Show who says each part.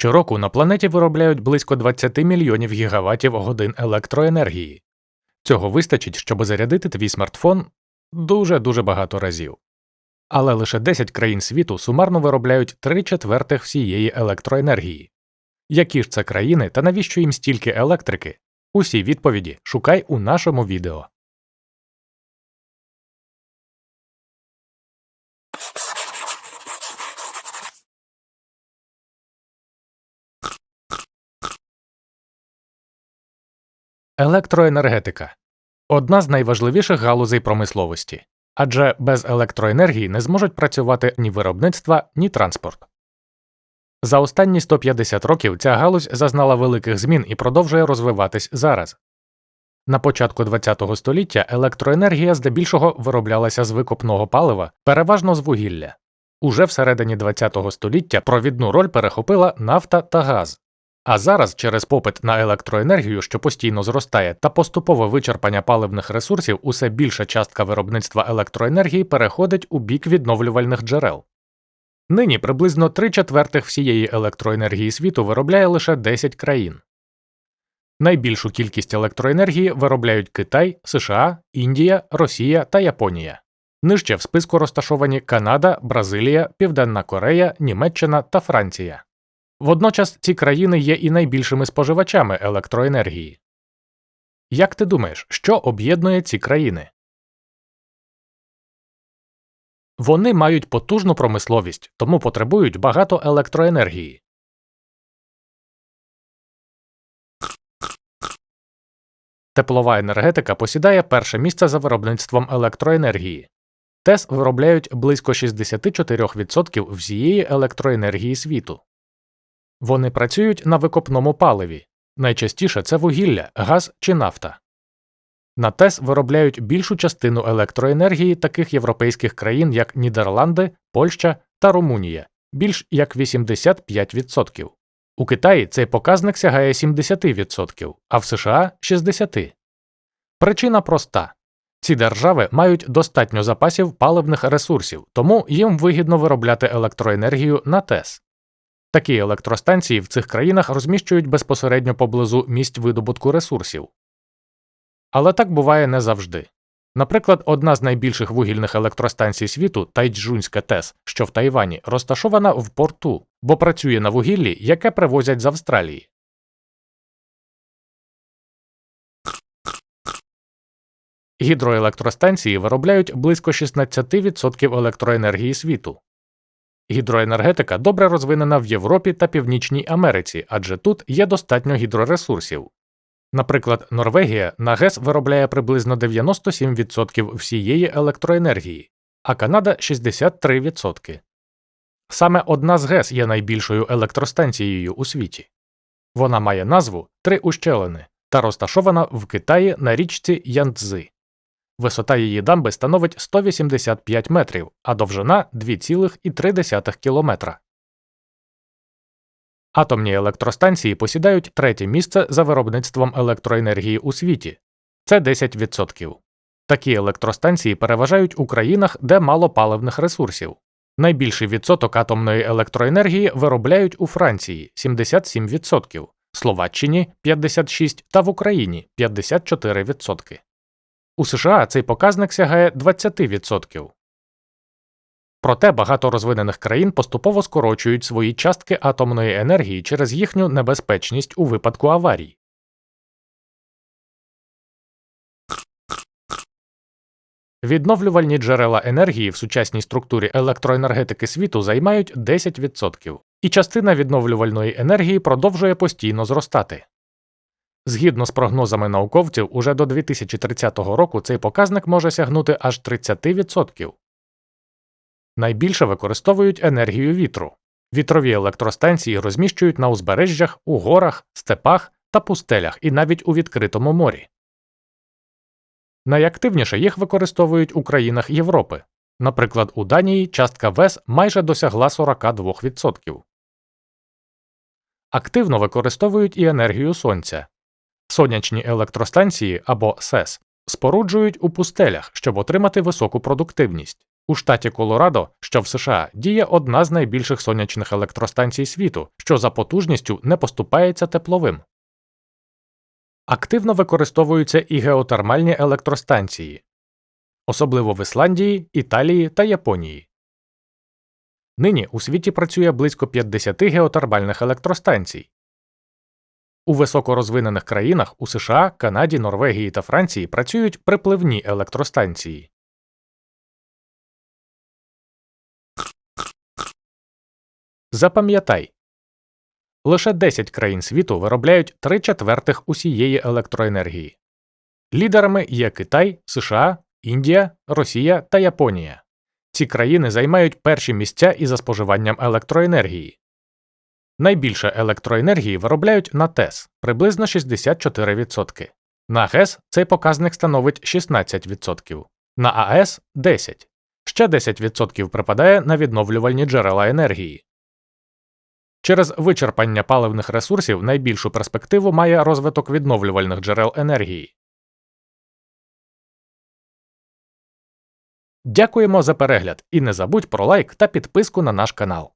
Speaker 1: Щороку на планеті виробляють близько 20 мільйонів гігаватів годин електроенергії. Цього вистачить, щоб зарядити твій смартфон дуже дуже багато разів. Але лише 10 країн світу сумарно виробляють 3 четвертих всієї електроенергії. Які ж це країни та навіщо їм стільки електрики? Усі відповіді шукай у нашому відео. Електроенергетика одна з найважливіших галузей промисловості, адже без електроенергії не зможуть працювати ні виробництва, ні транспорт. За останні 150 років ця галузь зазнала великих змін і продовжує розвиватись зараз. На початку ХХ століття електроенергія здебільшого вироблялася з викопного палива, переважно з вугілля. Уже всередині ХХ століття провідну роль перехопила нафта та газ. А зараз через попит на електроенергію, що постійно зростає, та поступове вичерпання паливних ресурсів, усе більша частка виробництва електроенергії переходить у бік відновлювальних джерел. Нині приблизно три четвертих всієї електроенергії світу виробляє лише 10 країн. Найбільшу кількість електроенергії виробляють Китай, США, Індія, Росія та Японія. Нижче в списку розташовані Канада, Бразилія, Південна Корея, Німеччина та Франція. Водночас ці країни є і найбільшими споживачами електроенергії. Як ти думаєш, що об'єднує ці країни? Вони мають потужну промисловість, тому потребують багато електроенергії. Теплова енергетика посідає перше місце за виробництвом електроенергії. ТЕС виробляють близько 64% всієї електроенергії світу. Вони працюють на викопному паливі. Найчастіше це вугілля, газ чи нафта. На ТЕС виробляють більшу частину електроенергії таких європейських країн, як Нідерланди, Польща та Румунія більш як 85%. У Китаї цей показник сягає 70%, а в США 60%. Причина проста ці держави мають достатньо запасів паливних ресурсів, тому їм вигідно виробляти електроенергію на ТЕС. Такі електростанції в цих країнах розміщують безпосередньо поблизу місць видобутку ресурсів. Але так буває не завжди. Наприклад, одна з найбільших вугільних електростанцій світу Тайчжунська ТЕС, що в Тайвані, розташована в порту, бо працює на вугіллі, яке привозять з Австралії. Гідроелектростанції виробляють близько 16% електроенергії світу. Гідроенергетика добре розвинена в Європі та Північній Америці, адже тут є достатньо гідроресурсів. Наприклад, Норвегія на ГЕС виробляє приблизно 97% всієї електроенергії, а Канада 63%. Саме одна з ГЕС є найбільшою електростанцією у світі. Вона має назву Три ущелини та розташована в Китаї на річці Янцзи. Висота її дамби становить 185 метрів, а довжина 2,3 кілометра. Атомні електростанції посідають третє місце за виробництвом електроенергії у світі це 10%. Такі електростанції переважають у країнах, де мало паливних ресурсів. Найбільший відсоток атомної електроенергії виробляють у Франції 77%, Словаччині 56% та в Україні 54%. У США цей показник сягає 20%. Проте багато розвинених країн поступово скорочують свої частки атомної енергії через їхню небезпечність у випадку аварій. Відновлювальні джерела енергії в сучасній структурі електроенергетики світу займають 10%, і частина відновлювальної енергії продовжує постійно зростати. Згідно з прогнозами науковців, уже до 2030 року цей показник може сягнути аж 30%. Найбільше використовують енергію вітру. Вітрові електростанції розміщують на узбережжях, у горах, степах та пустелях і навіть у відкритому морі. Найактивніше їх використовують у країнах Європи. Наприклад, у Данії частка ВЕС майже досягла 42%. Активно використовують і енергію сонця. Сонячні електростанції або СЕС споруджують у пустелях, щоб отримати високу продуктивність. У штаті Колорадо, що в США, діє одна з найбільших сонячних електростанцій світу, що за потужністю не поступається тепловим. Активно використовуються і геотермальні електростанції, особливо в Ісландії, Італії та Японії. Нині у світі працює близько 50 геотермальних електростанцій. У високорозвинених країнах у США, Канаді, Норвегії та Франції працюють припливні електростанції. Запам'ятай лише 10 країн світу виробляють 3 четвертих усієї електроенергії. Лідерами є Китай, США, Індія, Росія та Японія. Ці країни займають перші місця і за споживанням електроенергії. Найбільше електроенергії виробляють на ТЕС приблизно 64%. На ГЕС цей показник становить 16%, на АЕС 10%. Ще 10% припадає на відновлювальні джерела енергії. Через вичерпання паливних ресурсів найбільшу перспективу має розвиток відновлювальних джерел енергії. Дякуємо за перегляд і не забудь про лайк та підписку на наш канал.